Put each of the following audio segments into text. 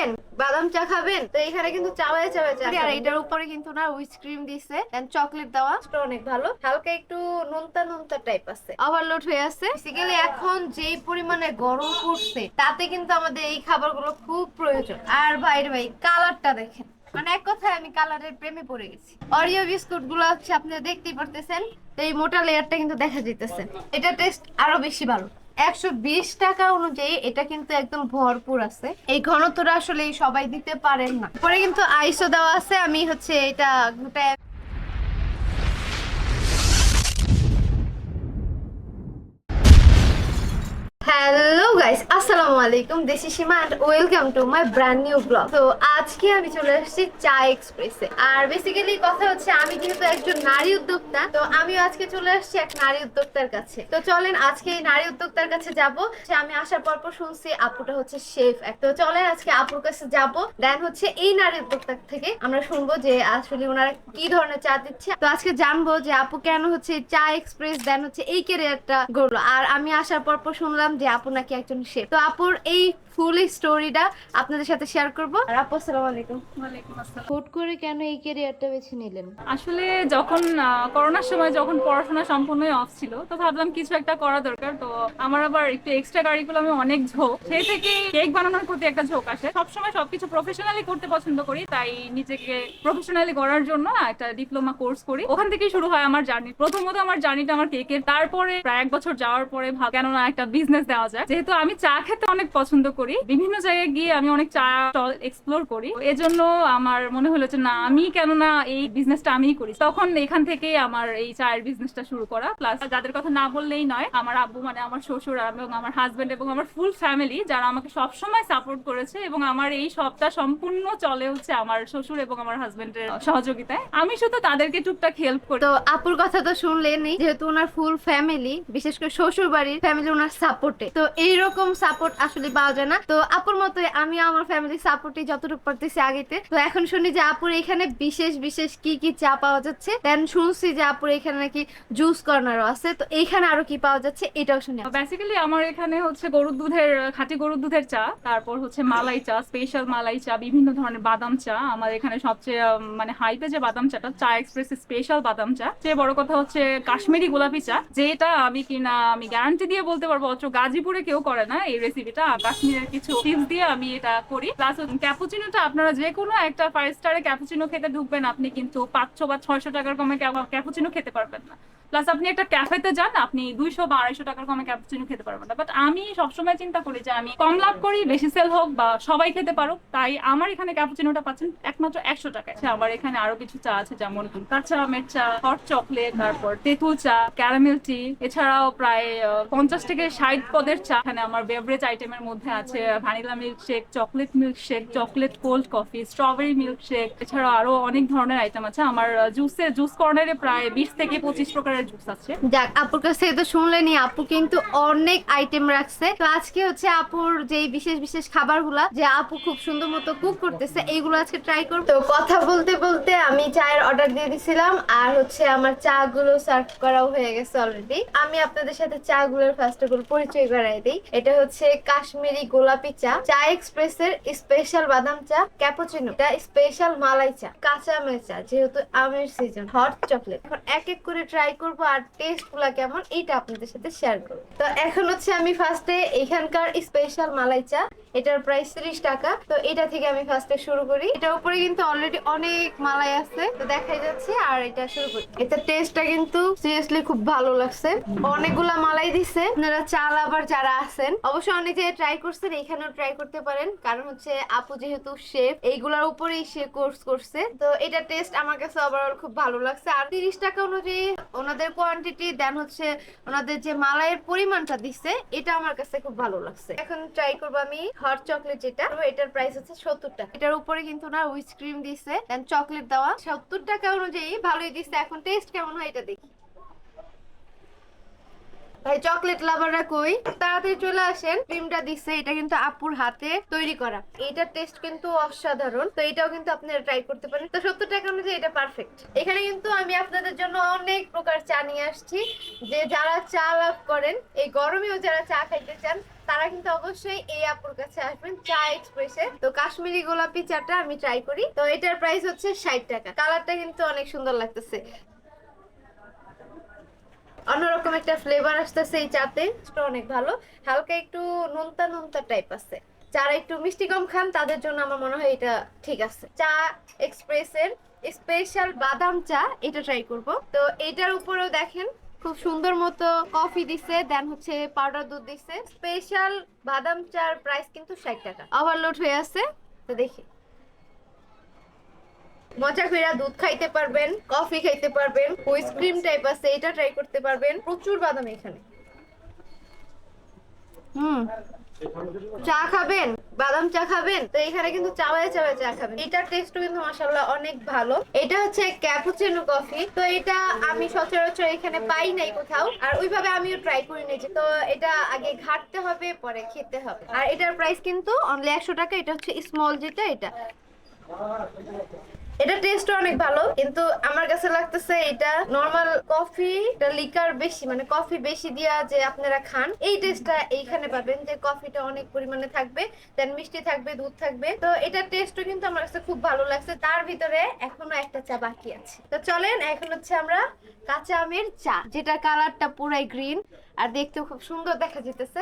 খাবেন? বাদাম চা খাবেন? তো এখানে কিন্তু চাওয়ায় চাওয়ায় চা আর এটার উপরে কিন্তু না ক্রিম দিছে দেন চকলেট দেওয়া। অনেক ভালো। হালকা একটু নোনতা নোনতা টাইপ আছে। ওভারলোড হয়ে আছে। বেসিক্যালি এখন যেই পরিমাণে গরম পড়ছে তাতে কিন্তু আমাদের এই খাবারগুলো খুব প্রয়োজন। আর বাইরে ভাই কালারটা দেখেন। মানে এক কথায় আমি কালারের প্রেমে পড়ে গেছি। অরিও বিস্কুটগুলো হচ্ছে আপনারা দেখতেই পারতেছেন এই মোটা লেয়ারটা কিন্তু দেখা যাইতেছে। এটা টেস্ট আরও বেশি ভালো। একশো বিশ টাকা অনুযায়ী এটা কিন্তু একদম ভরপুর আছে। এই ঘনত্বটা আসলে সবাই দিতে পারেন না। পরে কিন্তু আইসও দেওয়া আছে, আমি হচ্ছে এটা গোটা হ্যালো? গাইস আসসালামু আলাইকুম Seema welcome to my brand new blog তো আজকে আমি চলে চা এক্সপ্রেসে আর বেসিক্যালি কথা হচ্ছে, আমি যেহেতু একজন নারী উদ্যোক্তা, তো আমিও আজকে চলে এক নারী উদ্যোক্তার কাছে। তো চলেন, আজকে এই নারী উদ্যোক্তার কাছে যাব। সে আমি আসার পর পর শুনছি, আপুটা হচ্ছে শেফ তো চলেন, আজকে আপুর কাছে যাব। দেন হচ্ছে এই নারী থেকে আমরা শুনব যে আসলে ওনারা কি ধরনের চা দিচ্ছে। তো আজকে জানব যে আপু কেন হচ্ছে চা এক্সপ্রেস দেন হচ্ছে এই ক্যারিয়ারটা গড়লো। আর আমি আসার পর পর শুনলাম যে আপু নাকি একজন শেফ তো আপুর এই ফুল স্টোরিটা আপনাদের সাথে শেয়ার করব। আর আপু আসসালামু আলাইকুম। ওয়ালাইকুম আসসালাম। হুট করে কেন এই ক্যারিয়ারটা বেছে নিলেন? আসলে যখন করোনার সময় যখন পড়াশোনা সম্পূর্ণই অফ ছিল তো ভাবলাম কিছু একটা করা দরকার। তো আমার আবার একটু এক্সট্রা কারিকুলামে অনেক ঝোঁক। সেই থেকে কেক বানানোর প্রতি একটা ঝোঁক আসে। সবসময় সবকিছু প্রফেশনালি করতে পছন্দ করি তাই নিজেকে প্রফেশনালি করার জন্য একটা ডিপ্লোমা কোর্স করি। ওখান থেকেই শুরু হয় আমার জার্নি প্রথমত আমার জার্নিটা আমার কেকের তারপরে প্রায় এক বছর যাওয়ার পরে কেননা একটা বিজনেস দেওয়া যায়। যেহেতু আমি চা খেতে অনেক পছন্দ করি। বিভিন্ন জায়গায় গিয়ে আমি অনেক চা স্টল এক্সপ্লোর করি। এজন্য আমার মনে হলো যে, না, আমি কেননা এই বিজনেসটা আমিই করি। তখন এখান থেকেই আমার এই চায়ের বিজনেসটা শুরু করা। প্লাস যাদের কথা না বললেই নয়, আমার আব্বু মানে আমার শ্বশুর এবং আমার হাজবেন্ড এবং আমার ফুল ফ্যামিলি যারা আমাকে সবসময় সাপোর্ট করেছে এবং আমার এই সবটা সম্পূর্ণ চলে হচ্ছে আমার শ্বশুর এবং আমার হাজবেন্ডের সহযোগিতায়। আমি শুধু তাদেরকে টুকটাক হেল্প করি। তো আপুর কথা তো শুনলেনই, যেহেতু ওনার ফুল ফ্যামিলি বিশেষ করে শ্বশুর বাড়ির ফ্যামিলি ওনার সাপোর্টে তো এইরকম সাপোর্ট আসলে পাওয়া যায় না। তো আপুর মতোই আমি আমার ফ্যামিলি সাপোর্টে যতটুকু পারতেছি আগেতে। তো এখন শুনি যে আপুর এখানে বিশেষ বিশেষ কি কি চা পাওয়া যাচ্ছে? দেন শুনছি যে আপুর এখানে নাকি জুস কর্নারও আছে। তো এইখানে আরও কি পাওয়া যাচ্ছে? এটাও শুনি বেসিক্যালি আমার এখানে হচ্ছে গরুর দুধের, খাঁটি গরুর দুধের চা, তারপর হচ্ছে মালাই চা স্পেশাল মালাই চা, বিভিন্ন ধরনের বাদাম চা। আমার এখানে সবচেয়ে মানে হাইপে যে বাদাম চাটা, চা এক্সপ্রেস স্পেশাল বাদাম চা। যে বড় কথা হচ্ছে কাশ্মীরি গোলাপি চা, যেটা আমি কিনা, আমি গ্যারান্টি দিয়ে বলতে পারব অত গাজীপুরে কেউ করে না এই রেসিপিটা কাশ্মীরের কিছু টিপস দিয়ে আমি এটা করি। প্লাস ক্যাপুচিনোটা আপনারা যে কোনো একটা ফাইভ স্টারে ক্যাপুচিনো খেতে ঢুকবেন, আপনি কিন্তু পাঁচশো বা ছয়শো টাকার কমে ক্যাপুচিনো খেতে পারবেন না। প্লাস আপনি একটা ক্যাফেতে যান, আপনি দুইশো বা আড়াইশো টাকার কমে ক্যাপুচিনো খেতে পারবেন না। বাট আমি সবসময় চিন্তা করি যে আমি কম লাভ করি, বেশি সেল হোক বা সবাই খেতে পারুক, তাই আমার এখানে ক্যাপুচিনোটা পাচ্ছেন একমাত্র একশো টাকায়। আমার এখানে আরও কিছু চা আছে, যেমন কাঁচা আমের চা হট চকলেট তারপর তেঁতুল চা ক্যারামেল টি এছাড়াও প্রায় পঞ্চাশ থেকে ষাট পদের চা। এখানে আমার বেভারেজ আইটেমের মধ্যে আছে vanilla milk shake chocolate milk shake chocolate cold coffee strawberry milk shake এছাড়াও আরও অনেক ধরনের আইটেম আছে। আমার জুসে জুস কর্নারে প্রায় বিশ থেকে পঁচিশ প্রকারের জুস আছে। যাক, আপুর কাছ থেকে তো আপু কিন্তু অনেক আইটেম রাখছে। তো আজকে হচ্ছে আপুর যে বিশেষ বিশেষ খাবারগুলা, যে আপু খুব সুন্দর মতো কুক করতেছে, এইগুলো আজকে ট্রাই করব। তো কথা বলতে বলতে আমি চায়ের অর্ডার দিয়ে দিছিলাম, আর হচ্ছে আমার চা গুলো সার্ভ করাও হয়ে গেছে অলরেডি আমি আপনাদের সাথে চা গুলোর ফার্স্ট পরিচয় করাই দিই। এটা হচ্ছে কাশ্মীরি গোলাপি চা। চা এক্সপ্রেসের স্পেশাল বাদাম চা ক্যাপুচিনো এটা স্পেশাল মালাই চা কাঁচা আমের চা, যেহেতু আমের সিজন হট চকলেট এখন এক এক করে ট্রাই করব। আর টেস্টগুলা কেমন এটা আপনাদের সাথে শেয়ার করব। তো এখন হচ্ছে আমি ফার্স্টে এখানকার স্পেশাল মালাই চা এটার প্রাইস 30 টাকা। তো এটা থেকে আমি ফার্স্টে শুরু করি। এটার উপরে কিন্তু অলরেডি অনেক মালাই আছে। তো দেখাই যাচ্ছে আর এটা শুরু করি। এটা টেস্টটা কিন্তু সিরিয়াসলি খুব ভালো লাগছে। অনেকগুলা মালাই দিছে। আপনারা চাল আবার যারা আছেন, অবশ্যই অনেক জায়গায় ট্রাই করছেন, এখানেও ট্রাই করতে পারেন। কারণ হচ্ছে আপু যেহেতু শেফ এইগুলার উপরেই সে কোর্স করছে। তো এটা টেস্ট আমার কাছে ওভারঅল খুব ভালো লাগছে। আর তিরিশ টাকা অনুযায়ী ওনাদের কোয়ান্টিটি দেন হচ্ছে ওনাদের যে মালাইয়ের পরিমাণটা দিচ্ছে এটা আমার কাছে খুব ভালো লাগছে। এখন ট্রাই করব আমি হট চকলেট যেটা এটার প্রাইস হচ্ছে সত্তর টাকা। এটার উপরে কিন্তু না হুইচ ক্রিম দিছে চকলেট দেওয়া। সত্তর টাকা অনুযায়ী ভালোই দিচ্ছে এখন টেস্ট কেমন হয় এটা দেখি। ভাই চকলেট লাভাররা কই? তাড়াতাড়ি চলে আসেন। ক্রিমটা দিচ্ছে এটা কিন্তু আপুর হাতে তৈরি করা। এটার টেস্ট কিন্তু অসাধারণ। তো এটাও কিন্তু আপনারা ট্রাই করতে পারেন। তো সত্তর টাকা অনুযায়ী এটা পারফেক্ট এখানে কিন্তু আমি আপনাদের জন্য অনেক প্রকার চা নিয়ে আসছি। যে যারা চা লাভ করেন, এই গরমেও যারা চা খাইতে চান তারা কিন্তু অবশ্যই এই আপুর কাছে আসবেন চা এক্সপ্রেসে তো কাশ্মীরি গোলাপি চাটা আমি ট্রাই করি। তো এটার প্রাইস হচ্ছে ষাট টাকা। কালারটা কিন্তু অনেক সুন্দর লাগতেছে। অন্যরকম একটা ফ্লেভার আসতেছে এই চাতে। অনেক ভালো। হালকা একটু নোনতা নোনতা টাইপ আছে। যারা একটু মিষ্টি কম খান, তাদের জন্য আমার মনে হয় এটা ঠিক আছে। চা এক্সপ্রেসের স্পেশাল বাদাম চা, এটা ট্রাই করব। তো এটার উপরেও দেখেন খুব সুন্দর মতো কফি দিছে দেন হচ্ছে পাউডার দুধ দিছে। স্পেশাল বাদাম চার প্রাইস কিন্তু ষাট টাকা। ওভারলোড হয়ে আছে, তো দেখি। মজা করে দুধ খাইতে পারবেন কফি খাইতে পারবেন আইসক্রিম টাইপ আছে, এটা ট্রাই করতে পারবেন। প্রচুর বাদাম এখানে। হুম। চা খাবেন? বাদাম চা খাবেন? তো এখানে কিন্তু চাওয়ায় চাওয়ায় চা খাবেন। এটার টেস্টও কিন্তু মাসাল্লাহ অনেক ভালো। এটা হচ্ছে ক্যাপুচিনো কফি তো এটা আমি সচরাচর এখানে পাই নাই কোথাও। আর ওইভাবে আমিও ট্রাই করে নিয়েছি তো এটা আগে ঘাটতে হবে, পরে খেতে হবে। আর এটার প্রাইস কিন্তু অনলি একশো টাকা। এটা হচ্ছে স্মল যেটা, এটা। এটা টেস্ট অনেক ভালো, কিন্তু আমার কাছে লাগতেছে এটা নর্মাল কফি লিকার বেশি মানে কফি বেশি দিয়া যে আপনারা খান, এই টেস্টটা এইখানে পাবেন যে কফিটা অনেক পরিমাণে থাকবে দেন মিষ্টি থাকবে, দুধ থাকবে, তো এটা টেস্টও কিন্তু আমার কাছে খুব ভালো লাগছে, তার ভিতরে এখনও একটা চা বাকি আছে। তো চলেন, এখন হচ্ছে আমরা কাঁচা আমের চা যেটা কালারটা পুরাই গ্রিন আর দেখতেও খুব সুন্দর দেখা যেতেছে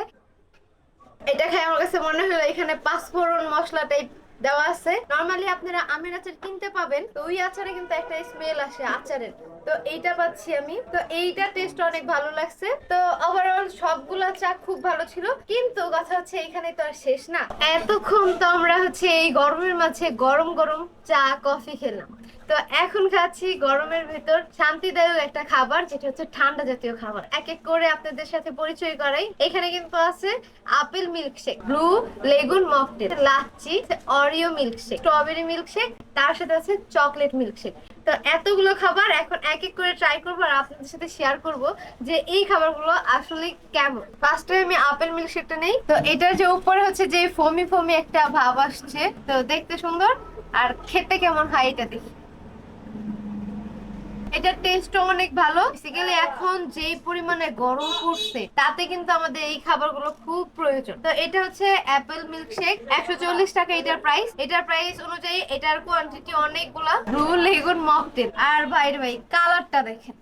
এটা খাই আমার কাছে মনে হলো এখানে পাঁচফোড়ন মশলা টাইপ দেওয়া আছে। নরমালি আপনারা আমের আচার কিনতে পাবেন। তো ওই আচারে কিন্তু একটা স্মেল আসে আচারের। তো এইটা পাচ্ছি আমি। তো এইটা টেস্ট অনেক ভালো লাগছে। তো ওভারঅল সবগুলা চা খুব ভালো ছিল। কিন্তু কথা হচ্ছে এখানে তো আর শেষ না। এতক্ষণ তো আমরা হচ্ছে এই গরমের মাঝে গরম গরম চা কফি খেলাম। তো এখন খাচ্ছি গরমের ভেতর শান্তিদায়ক একটা খাবার, যেটা হচ্ছে ঠান্ডা জাতীয় খাবার। এক এক করে আপনাদের সাথে পরিচয় করাই। এখানে কিন্তু আছে apple milkshake blue lagoon mocktail lassi Oreo milkshake strawberry milkshake তার সাথে আছে চকলেট মিল্কশেক তো এতগুলো খাবার এখন এক এক করে ট্রাই করব আর আপনাদের সাথে শেয়ার করব যে এই খাবারগুলো আসলে কেমন। ফার্স্টে আমি আপেল মিল্কশেকটা নেই। তো এটার যে উপরে হচ্ছে যে ফোমি ফোমি একটা ভাব আসছে। তো দেখতে সুন্দর আর খেতে কেমন হয় এটা দেখি। এটার টেস্টও অনেক ভালো। বেসিক্যালি এখন যেই পরিমাণে গরম পড়ছে, তাতে কিন্তু আমাদের এই খাবারগুলো খুব প্রয়োজন। তো এটা হচ্ছে অ্যাপেল মিল্কশেক একশো চল্লিশ টাকা এটার প্রাইস এটার প্রাইস অনুযায়ী এটার কোয়ান্টিটি অনেকগুলা। ব্লু লেগুন মকটেল আর ভাই ভাই কালারটা দেখেন।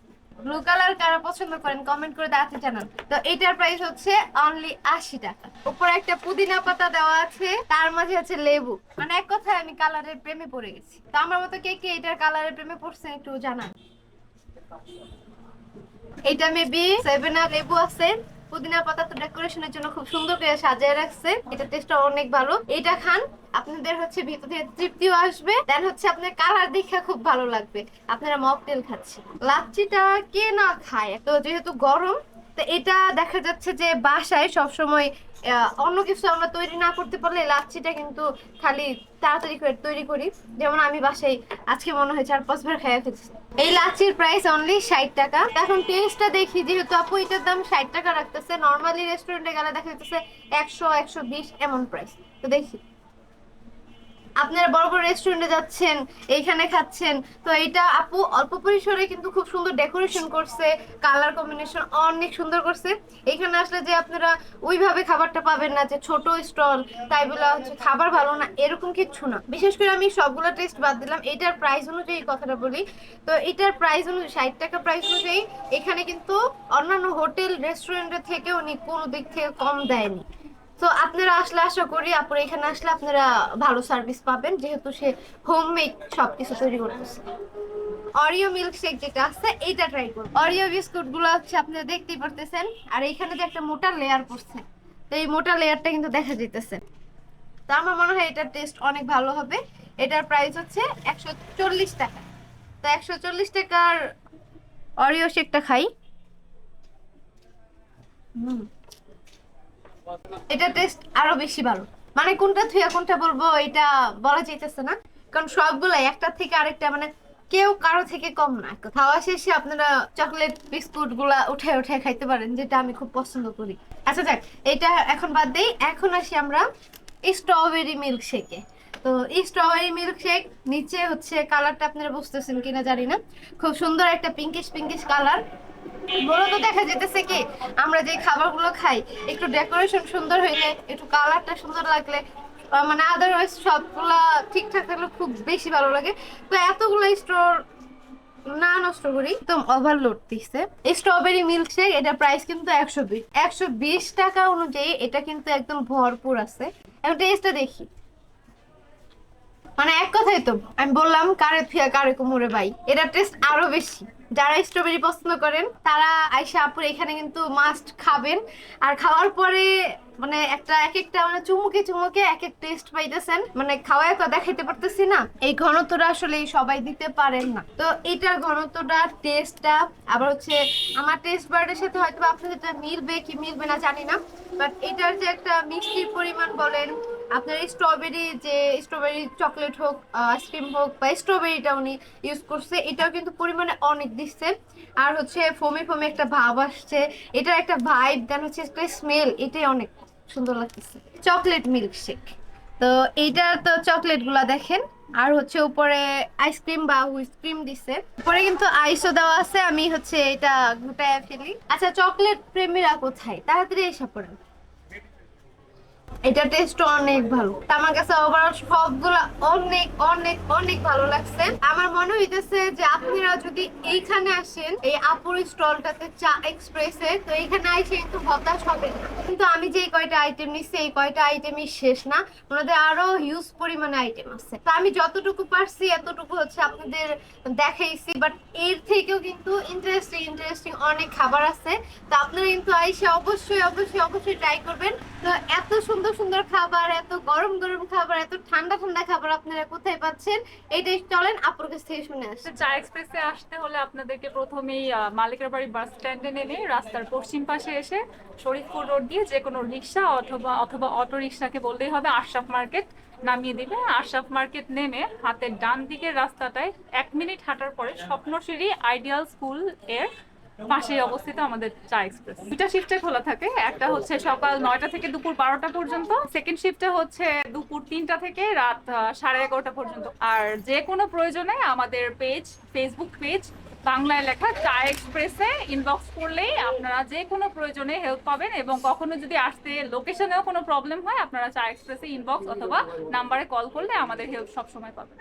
ব্লু কালার কারা পছন্দ করেন কমেন্ট করে তাড়াতাড়ি জানান। তো এটার প্রাইস হচ্ছে অনলি আশি টাকা। উপরে একটা পুদিনা পাতা দেওয়া আছে, তার মাঝে আছে লেবু। মানে এক কথায় আমি কালারের প্রেমে পড়ে গেছি। তো আমার মতো কে কে এটার কালারের প্রেমে পড়ছেন একটু জানান। এটা মেবি সেভেন আর লেবু আছে। পুদিনা পাতা তো ডেকোরেশনের জন্য খুব সুন্দর করে সাজিয়ে রাখছে। এটা টেস্টটা অনেক ভালো। এটা খান, আপনাদের হচ্ছে ভিতরে তৃপ্তিও আসবে। দেন হচ্ছে আপনার কালার দেখা খুব ভালো লাগবে। আপনারা মকটেল খাচ্ছি লাচ্ছিটা কে না খায়? তো যেহেতু গরম তো এটা দেখা যাচ্ছে যে বাসায় সবসময় অন্য কিছু আমরা তৈরি না করতে পারলে লাচ্ছিটা কিন্তু খালি তাড়াতাড়ি করে তৈরি করি। যেমন আমি বাসায় আজকে মনে হয় চার পাঁচবার খাইয়া ফেলছি। এই লাচ্ছির প্রাইস অনলি ষাট টাকা। এখন টেস্টটা দেখি, যেহেতু আপু এটার দাম ষাট টাকা রাখতেছে নর্মালি রেস্টুরেন্টে গেলে দেখা যাচ্ছে একশো একশো বিশ এমন প্রাইস তো দেখি। আপনারা বড় বড় রেস্টুরেন্টে যাচ্ছেন, এইখানে খাচ্ছেন, তো এটা আপু অল্প পরিসরে কিন্তু খুব সুন্দর ডেকোরেশন করছে কালার কম্বিনেশন অনেক সুন্দর করছে। এখানে আসলে যে আপনারা ওইভাবে খাবারটা পাবেন না, যে ছোট স্টল তাই বলে হচ্ছে খাবার ভালো না, এরকম কিচ্ছু না। বিশেষ করে আমি সবগুলো টেস্ট বাদ দিলাম এটার প্রাইস অনুযায়ী কথাটা বলি। তো এটার প্রাইস অনুযায়ী, ষাট টাকা প্রাইস অনুযায়ী, এখানে কিন্তু অন্যান্য হোটেল রেস্টুরেন্টের থেকে উনি কোনো দিক থেকে কম দেয়নি। তো আপনারা আসলে আশা করি আপনারা এখানে আসলে আপনারা ভালো সার্ভিস পাবেন, যেহেতু সে হোমমেড সবকিছু তৈরি করতেছে। অরিও মিল্ক শেক যেটা আছে, এইটা ট্রাই করুন। অরিও বিস্কুটগুলো হচ্ছে আপনারা দেখতেই পারতেছেন, আর এখানে যে একটা মোটা লেয়ার পড়ছে, তো এই মোটা লেয়ারটা কিন্তু দেখা যেতেছে তো আমার মনে হয় এটার টেস্ট অনেক ভালো হবে। এটার প্রাইস হচ্ছে একশো চল্লিশ টাকা। তো একশো চল্লিশ টাকার অরিও শেকটা খাই। হুম। এটা টেস্ট আরও বেশি ভালো। মানে কোনটা থুয়া, কোনটা বলব, এটা বলা যাইতেছে না। কারণ সবগুলাই, একটা থেকে আরেকটা মানে কেউ কারও থেকে কম না। খাওয়া শেষে আপনারা চকলেট বিস্কুটগুলা উঠে উঠে খাইতে পারেন, যেটা আমি খুব পছন্দ করি। আচ্ছা যাক, এটা এখন বাদ দেই। এখন আসি আমরা স্ট্রবেরি মিল্ক শেকে তো এই স্ট্রবেরি মিল্ক শেক নিচে হচ্ছে কালারটা আপনারা বুঝতেছেন কিনা জানি না। খুব সুন্দর একটা পিঙ্কিশ পিঙ্কিশ কালার মূলত দেখা যেতেছে কি, আমরা যে খাবারগুলো খাই, একটু ডেকোরেশন সুন্দর হইলে একটু কালারটা সুন্দর লাগলে মানে আদারওয়াইজ সবগুলা ঠিকঠাক থাকলে খুব বেশি ভালো লাগে। তো এতগুলো স্টোর না নষ্ট করি, একদম ওভারলোড দিচ্ছে স্ট্রবেরি মিল্ক শেক এটা প্রাইস কিন্তু একশো বিশ একশো বিশ টাকা অনুযায়ী এটা কিন্তু একদম ভরপুর আছে। এখন টেস্টটা দেখি। মানে এক কথাই তো, আমি বললাম, কারে থিয়া, কারে কুমোরে ভাই? এটা টেস্ট আরও বেশি। যারা স্ট্রবেরি পছন্দ করেন, তারা আইসা আপুর এখানে কিন্তু মাস্ট খাবেন। আর খাওয়ার পরে মানে একটা এক একটা মানে চুমুকে চুমুকে এক এক টেস্ট পাইতেছেন। মানে খাওয়ায় দেখাইতে পারতেছি না। এই ঘনত্বটা আসলে সবাই দিতে পারেন না। তো এটার ঘনত্বটা টেস্টটা আবার হচ্ছে আমার টেস্ট বার্ডের সাথে হয়তো আপনাদের মিলবে কি মিলবে না জানি না। বাট এটার যে একটা মিষ্টির পরিমাণ বলেন আপনার স্ট্রবেরি যে স্ট্রবেরি চকলেট হোক আইসক্রিম হোক বা স্ট্রবেরিটা উনি ইউজ করছে, এটাও কিন্তু পরিমাণে অনেক দিচ্ছে। আর হচ্ছে ফোমে ফোমে একটা ভাব আসছে, এটার একটা ভাইব দেন হচ্ছে একটা স্মেল এটাই অনেক সুন্দর লাগতেছে। চকলেট মিল্ক শেক তো এইটার তো চকলেটগুলা দেখেন, আর হচ্ছে উপরে আইসক্রিম বা হুইপ ক্রিম দিছে। উপরে কিন্তু আইসও দেওয়া আছে, আমি হচ্ছে এটা গোটায় ফেলি। আচ্ছা চকলেট প্রেমীরা কোথায়? তাড়াতাড়ি এসে পড়েন। এটা টেস্ট অনেক ভালো। আমার কাছে ওভারঅল সবগুলো অনেক অনেক অনেক ভালো লাগছে। আমার মনে হইতেছে যে আপনারা যদি এইখানে আসেন, এই আপুর স্টলটাতে চা এক্সপ্রেসে তো এইখানে আইসে একটু হতাশ হবে না কিন্তু আমি যে কয়টা আইটেম নিচ্ছি এই কয়টা আইটেমই শেষ না। ওনাদের আরও হিউজ পরিমাণে আইটেম আছে। তো আমি যতটুকু পারছি, এতটুকু হচ্ছে আপনাদের দেখাইছি বাট এর থেকেও কিন্তু ইন্টারেস্টিং ইন্টারেস্টিং অনেক খাবার আছে। তো আপনারা কিন্তু আইসে অবশ্যই অবশ্যই অবশ্যই ট্রাই করবেন। তো এত সুন্দর সুন্দর খাবার, এত গরম গরম খাবার, এত ঠান্ডা ঠান্ডা খাবার আপনারা কোথায় পাচ্ছেন এইটাই চলেন আপুর কাছ থেকে শুনে আসছে চা এক্সপ্রেসে আসতে হলে আপনাদেরকে প্রথমেই মালিকের বাড়ি বাস স্ট্যান্ডে নেমে রাস্তার পশ্চিম পাশে এসে শরীফপুর রোড দিয়ে যে কোনো রিক্সা অথবা অথবা অটো রিক্সাকে বললেই হবে আশরাফ মার্কেট নামিয়ে দিবে। আশরাফ মার্কেট নেমে হাতের ডান দিকের রাস্তাটায় এক মিনিট হাঁটার পরে স্বপ্নশিরি আইডিয়াল স্কুলের পাশেই অবস্থিত আমাদের চা এক্সপ্রেস। দুটা শিফটে খোলা থাকে, একটা হচ্ছে সকাল নয়টা থেকে দুপুর বারোটা পর্যন্ত সেকেন্ড শিফটে হচ্ছে দুপুর তিনটা থেকে রাত সাড়ে এগারোটা পর্যন্ত। আর যে কোনো প্রয়োজনে আমাদের পেজ ফেসবুক পেজ বাংলায় লেখা চা এক্সপ্রেসে ইনবক্স করলেই আপনারা যে কোনো প্রয়োজনে হেল্প পাবেন এবং কখনো যদি আসতে লোকেশনেও কোনো প্রবলেম হয়, আপনারা চা এক্সপ্রেসে ইনবক্স অথবা নাম্বারে কল করলে আমাদের হেল্প সবসময় পাবেন।